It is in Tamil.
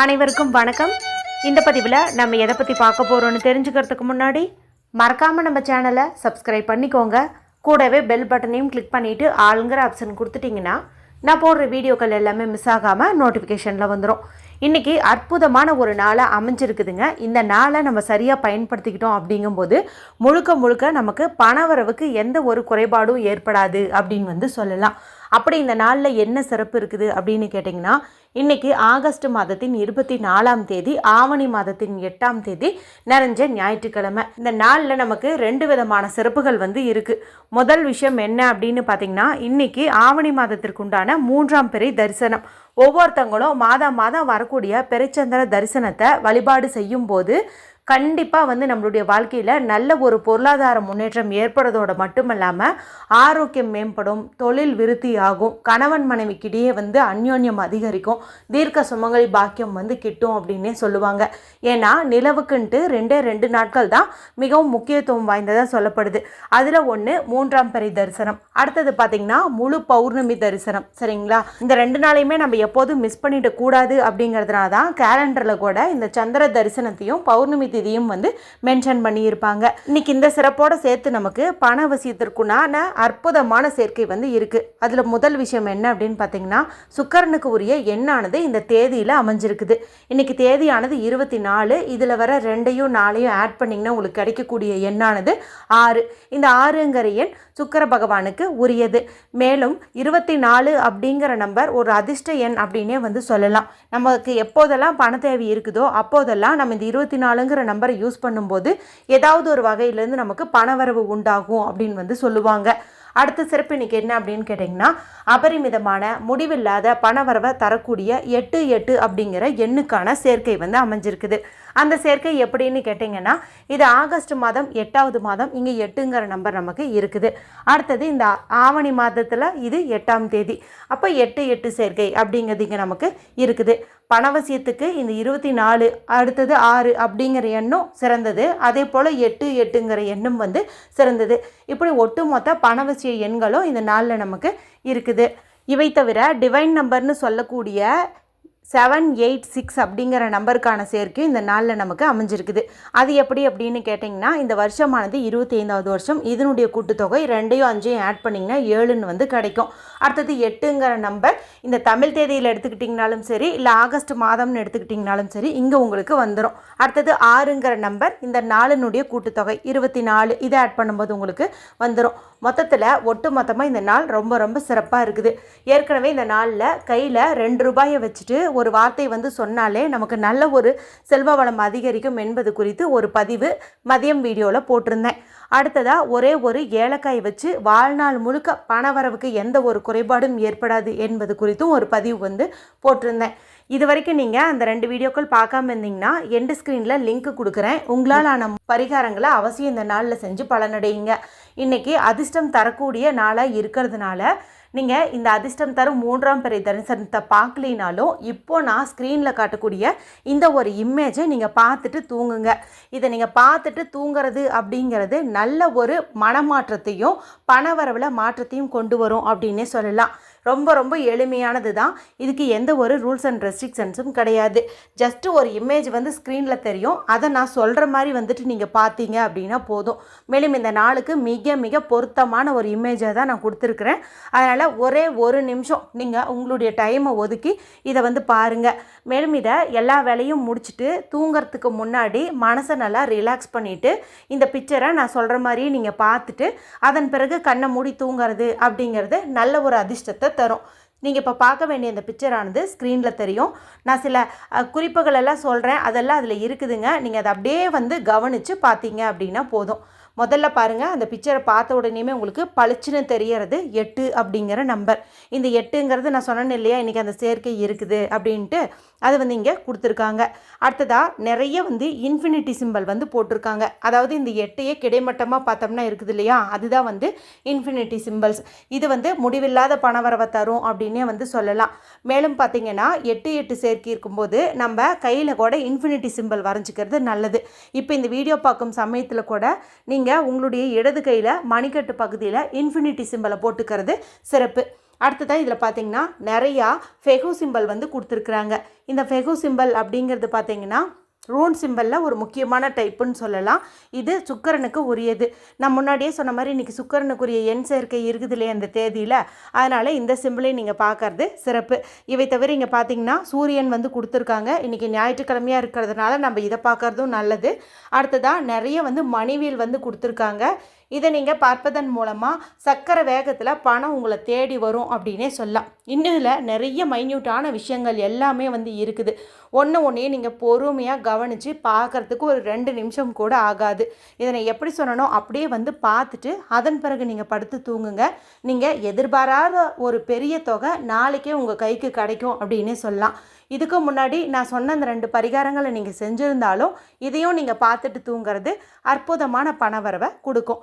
அனைவருக்கும் வணக்கம். இந்த பதிவில் நம்ம எதை பற்றி பார்க்க போகிறோம்னு தெரிஞ்சுக்கிறதுக்கு முன்னாடி மறக்காமல் நம்ம சேனலை சப்ஸ்கிரைப் பண்ணிக்கோங்க. கூடவே பெல் பட்டனையும் கிளிக் பண்ணிவிட்டு ஆளுங்கிற ஆப்ஷன் கொடுத்துட்டிங்கன்னா நான் போடுற வீடியோக்கள் எல்லாமே மிஸ் ஆகாமல் நோட்டிஃபிகேஷனில் வந்துடும் இன்றைக்கி அற்புதமான ஒரு நாளாக அமைஞ்சிருக்குதுங்க. இந்த நாளை நம்ம சரியாக பயன்படுத்திக்கிட்டோம் அப்படிங்கும்போது முழுக்க முழுக்க நமக்கு பணவரவுக்கு எந்த ஒரு குறைபாடும் ஏற்படாது அப்படின்னு வந்து சொல்லலாம். அப்படி இந்த நாளில் என்ன சிறப்பு இருக்குது அப்படின்னு கேட்டிங்கன்னா இன்னைக்கு ஆகஸ்ட் மாதத்தின் இருபத்தி நாலாம் தேதி ஆவணி மாதத்தின் எட்டாம் தேதி நிறைஞ்ச ஞாயிற்றுக்கிழமை. இந்த நாளில் நமக்கு ரெண்டு விதமான சிறப்புகள் வந்து இருக்குது முதல் விஷயம் என்ன அப்படின்னு பார்த்தீங்கன்னா இன்னைக்கு ஆவணி மாதத்திற்குண்டான மூன்றாம் பிறை தரிசனம். ஒவ்வொருத்தங்களும் மாதம் மாதம் வரக்கூடிய பெருச்சந்திர தரிசனத்தை வழிபாடு செய்யும்போது கண்டிப்பாக வந்து நம்மளுடைய வாழ்க்கையில் நல்ல ஒரு பொருளாதார முன்னேற்றம் ஏற்படுறதோட மட்டுமல்லாமல் ஆரோக்கியம் மேம்படும் தொழில் விருத்தி ஆகும் கணவன் மனைவிக்கிடையே வந்து அந்யோன்யம் அதிகரிக்கும் தீர்க்க சுமங்கலி பாக்கியம் வந்து கிட்டும் அப்படின்னே சொல்லுவாங்க. ஏன்னா நிலவுக்குன்ட்டு ரெண்டே ரெண்டு நாட்கள் தான் மிகவும் முக்கியத்துவம் வாய்ந்ததாக சொல்லப்படுது. அதில் ஒன்று மூன்றாம் பெரிய தரிசனம். அடுத்தது பார்த்திங்கன்னா முழு பௌர்ணமி தரிசனம். சரிங்களா? இந்த ரெண்டு நாளையுமே நம்ம எப்போதும் மிஸ் பண்ணிடக்கூடாது அப்படிங்கிறதுனால தான் கேலண்டரில் கூட இந்த சந்திர தரிசனத்தையும் பௌர்ணமி திதியும் வந்து மென்ஷன் பண்ணியிருப்பாங்க. இன்னைக்கு இந்த சிறப்போட சேர்த்து நமக்கு பண வசியத்திற்குண்டான அற்புதமான சேர்க்கை வந்து இருக்குது அதில் முதல் விஷயம் என்ன அப்படின்னு பார்த்தீங்கன்னா சுக்கரனுக்கு உரிய எண்ணானது இந்த தேதியில் அமைஞ்சிருக்குது. இன்னைக்கு தேதியானது இருபத்தி நாலு. இதில் வர ரெண்டையும் நாளையும் ஆட் பண்ணிங்கன்னா உங்களுக்கு கிடைக்கக்கூடிய எண்ணானது ஆறு. இந்த ஆறுங்கிற எண் சுக்கர பகவானுக்கு உரியது. மேலும் இருபத்தி நாலு அப்படிங்கிற நம்பர் ஒரு அதிர்ஷ்ட எண் அப்படின்னே வந்து சொல்லலாம். நமக்கு எப்போதெல்லாம் பண தேவை இருக்குதோ அப்போதெல்லாம் நம்ம இந்த இருபத்தி நாலுங்கிற நம்பரை யூஸ் பண்ணும்போது ஏதாவது ஒரு வகையிலேருந்து நமக்கு பணவரவு உண்டாகும் அப்படின்னு வந்து சொல்லுவாங்க. அடுத்த சிறப்பு இன்னைக்கு என்ன அப்படின்னு கேட்டிங்கன்னா அபரிமிதமான முடிவில்லாத பணவரவை தரக்கூடிய எட்டு எட்டு அப்படிங்கிற எண்ணுக்கான சேர்க்கை வந்து அமைஞ்சிருக்குது. அந்த சேர்க்கை எப்படின்னு கேட்டிங்கன்னா இது ஆகஸ்ட் மாதம் எட்டாவது மாதம் இங்கே எட்டுங்கிற நம்பர் நமக்கு இருக்குது. அடுத்தது இந்த ஆவணி மாதத்தில் இது எட்டாம் தேதி. அப்போ எட்டு எட்டு சேர்க்கை அப்படிங்கிறது இங்கே நமக்கு இருக்குது. பணவசியத்துக்கு இந்த இருபத்தி நாலு அடுத்தது ஆறு அப்படிங்கிற எண்ணும் சிறந்தது. அதே போல் எட்டு எட்டுங்கிற எண்ணும் வந்து சிறந்தது. இப்படி ஒட்டுமொத்த பணவசிய எண்களும் இந்த நாளில் நமக்கு இருக்குது. இவை தவிர டிவைன் நம்பர்னு சொல்லக்கூடிய செவன் எயிட் சிக்ஸ் அப்படிங்கிற நம்பருக்கான சேர்க்கையும் இந்த நாளில் நமக்கு அமைஞ்சிருக்குது. அது எப்படி அப்படின்னு கேட்டிங்கன்னா இந்த வருஷமானது இருபத்தி ஐந்தாவது வருஷம். இதனுடைய கூட்டுத்தொகை ரெண்டையும் அஞ்சையும் ஆட் பண்ணிங்கன்னா ஏழுன்னு வந்து கிடைக்கும். அடுத்தது எட்டுங்கிற நம்பர் இந்த தமிழ் தேதியில் எடுத்துக்கிட்டிங்கனாலும் சரி இல்லை ஆகஸ்ட் மாதம்னு எடுத்துக்கிட்டிங்கனாலும் சரி இங்கே உங்களுக்கு வந்துடும் அடுத்தது ஆறுங்கிற நம்பர் இந்த நாலுனுடைய கூட்டுத்தொகை இருபத்தி நாலு. இதை ஆட் பண்ணும்போது உங்களுக்கு வந்துடும் மொத்தத்தில் ஒட்டு மொத்தமாக இந்த நாள் ரொம்ப ரொம்ப சிறப்பாக இருக்குது. ஏற்கனவே இந்த நாளில் கையில் ரெண்டு ரூபாயை வச்சுட்டு ஒரு வார்த்தை வந்து சொன்னாலே நமக்கு நல்ல ஒரு செல்வ வளம் அதிகரிக்கும் என்பது குறித்து ஒரு பதிவு மதியம் வீடியோவில் போட்டிருந்தேன். அடுத்ததாக ஒரே ஒரு ஏலக்காய் வச்சு வாழ்நாள் முழுக்க பணவரவுக்கு எந்த ஒரு குறைபாடும் ஏற்படாது என்பது குறித்தும் ஒரு பதிவு வந்து போட்டிருந்தேன். இது வரைக்கும் நீங்கள் அந்த ரெண்டு வீடியோக்கள் பார்க்காம இருந்தீங்கன்னா எண்டு ஸ்க்ரீனில் லிங்க் கொடுக்குறேன். உங்களால் ஆன பரிகாரங்களை அவசியம் இந்த நாளில் செஞ்சு பலனடையுங்க. இன்றைக்கி அதிர்ஷ்டம் தரக்கூடிய நாளாக இருக்கிறதுனால நீங்கள் இந்த அதிர்ஷ்டம் தரும் மூன்றாம் பிறை தரிசனத்தை பார்க்கலினாலும் இப்போ நான் ஸ்க்ரீனில் காட்டக்கூடிய இந்த ஒரு இமேஜை நீங்கள் பார்த்துட்டு தூங்குங்க. இதை நீங்கள் பார்த்துட்டு தூங்குறது அப்படிங்கிறது நல்ல ஒரு மனமாற்றத்தையும் பணவரவில் மாற்றத்தையும் கொண்டு வரும் அப்படின்னே சொல்லலாம். ரொம்ப ரொம்ப எளிமையானது தான். இதுக்கு எந்த ஒரு ரூல்ஸ் அண்ட் ரெஸ்ட்ரிக்ஷன்ஸும் கிடையாது. ஜஸ்ட்டு ஒரு இமேஜ் வந்து ஸ்க்ரீனில் தெரியும். அதை நான் சொல்கிற மாதிரி வந்துட்டு நீங்கள் பார்த்தீங்க அப்படின்னா போதும். மேலும் இந்த நாளுக்கு மிக மிக பொருத்தமான ஒரு இமேஜை தான் நான் கொடுத்துருக்குறேன். அதனால் ஒரே ஒரு நிமிஷம் நீங்கள் உங்களுடைய டைமை ஒதுக்கி இதை வந்து பாருங்கள் மேலும் இதை எல்லா வேலையும் முடிச்சுட்டு தூங்கிறதுக்கு முன்னாடி மனசை நல்லா ரிலாக்ஸ் பண்ணிவிட்டு இந்த பிக்சரை நான் சொல்கிற மாதிரி நீங்கள் பார்த்துட்டு அதன் பிறகு கண்ணை மூடி தூங்குறது அப்படிங்கிறது நல்ல ஒரு அதிர்ஷ்டத்தை தரும். நீங்கள் இப்போ பார்க்க வேண்டிய இந்த பிக்சரானது ஸ்க்ரீனில் தெரியும். நான் சில குறிப்புகளெல்லாம் குறிப்புகள் எல்லாம் சொல்கிறேன் அதெல்லாம் அதில் இருக்குதுங்க. நீங்கள் அதை அப்படியே வந்து கவனித்து பார்த்தீங்க அப்படின்னா போதும். முதல்ல பாருங்கள் அந்த பிக்சரை பார்த்த உடனேயுமே உங்களுக்கு பளிச்சுன்னு தெரியறது எட்டு அப்படிங்கிற நம்பர் இந்த எட்டுங்கிறது நான் சொன்னேன் இல்லையா இன்றைக்கி அந்த சேர்க்கை இருக்குது அப்படின்ட்டு அது வந்து இங்கே கொடுத்துருக்காங்க. அடுத்ததாக நிறைய வந்து இன்ஃபினிட்டி சிம்பல் வந்து போட்டிருக்காங்க. அதாவது இந்த எட்டையே கிடைமட்டமாக பார்த்தோம்னா இருக்குது இல்லையா அதுதான் வந்து இன்ஃபினிட்டி சிம்பல்ஸ் இது வந்து முடிவில்லாத பணவரவை தரும் அப்படின்னே வந்து சொல்லலாம். மேலும் பார்த்தீங்கன்னா எட்டு எட்டு சேர்க்கை இருக்கும்போது நம்ம கையில் கூட இன்ஃபினிட்டி சிம்பல் வரைஞ்சிக்கிறது நல்லது. இப்போ இந்த வீடியோ பார்க்கும் சமயத்தில் கூட நீங்கள் உங்களுடைய இடது கையில் மணிக்கட்டு பகுதியில் இன்ஃபினிட்டி சிம்பலை போட்டுக்கிறது சிறப்பு. அடுத்ததாக இதில் பார்த்தீங்கன்னா நிறையா ஃபெகு சிம்பல் வந்து கொடுத்துருக்குறாங்க. இந்த ஃபெகு சிம்பல் அப்படிங்கிறது பார்த்தீங்கன்னா ரூன் சிம்பலில் ஒரு முக்கியமான டைப்புன்னு சொல்லலாம். இது சுக்கரனுக்கு உரியது. நான் முன்னாடியே சொன்ன மாதிரி இன்றைக்கி சுக்கரனுக்குரிய எண் சேர்க்கை இருக்குது இல்லையா அந்த தேதியில்? அதனால் இந்த சிம்பிளை நீங்கள் பார்க்கறது சிறப்பு. இவை தவிர இங்கே பார்த்தீங்கன்னா சூரியன் வந்து கொடுத்துருக்காங்க. இன்றைக்கி ஞாயிற்றுக்கிழமையாக இருக்கிறதுனால நம்ம இதை பார்க்குறதும் நல்லது. அடுத்ததாக நிறைய வந்து மணிவியல் வந்து கொடுத்துருக்காங்க. இதை நீங்கள் பார்ப்பதன் மூலமாக சக்கரை வேகத்தில் பணம் உங்களை தேடி வரும் அப்படின்னே சொல்லலாம். இன்னும் இதில் நிறைய மைன்யூட்டான விஷயங்கள் எல்லாமே வந்து இருக்குது. ஒன்று ஒன்றையும் நீங்கள் பொறுமையாக கவனித்து பார்க்குறதுக்கு ஒரு ரெண்டு நிமிஷம் கூட ஆகாது. இதனை எப்படி சொல்லணும் அப்படியே வந்து பார்த்துட்டு அதன் பிறகு நீங்கள் படுத்து தூங்குங்க. நீங்கள் எதிர்பாராத ஒரு பெரிய தொகை நாளைக்கே உங்கள் கைக்கு கிடைக்கும் அப்படின்னே சொல்லலாம். இதுக்கு முன்னாடி நான் சொன்ன அந்த ரெண்டு பரிகாரங்களை நீங்கள் செஞ்சுருந்தாலும் இதையும் நீங்கள் பார்த்துட்டு தூங்குறது அற்புதமான பணவரவை கொடுக்கும்.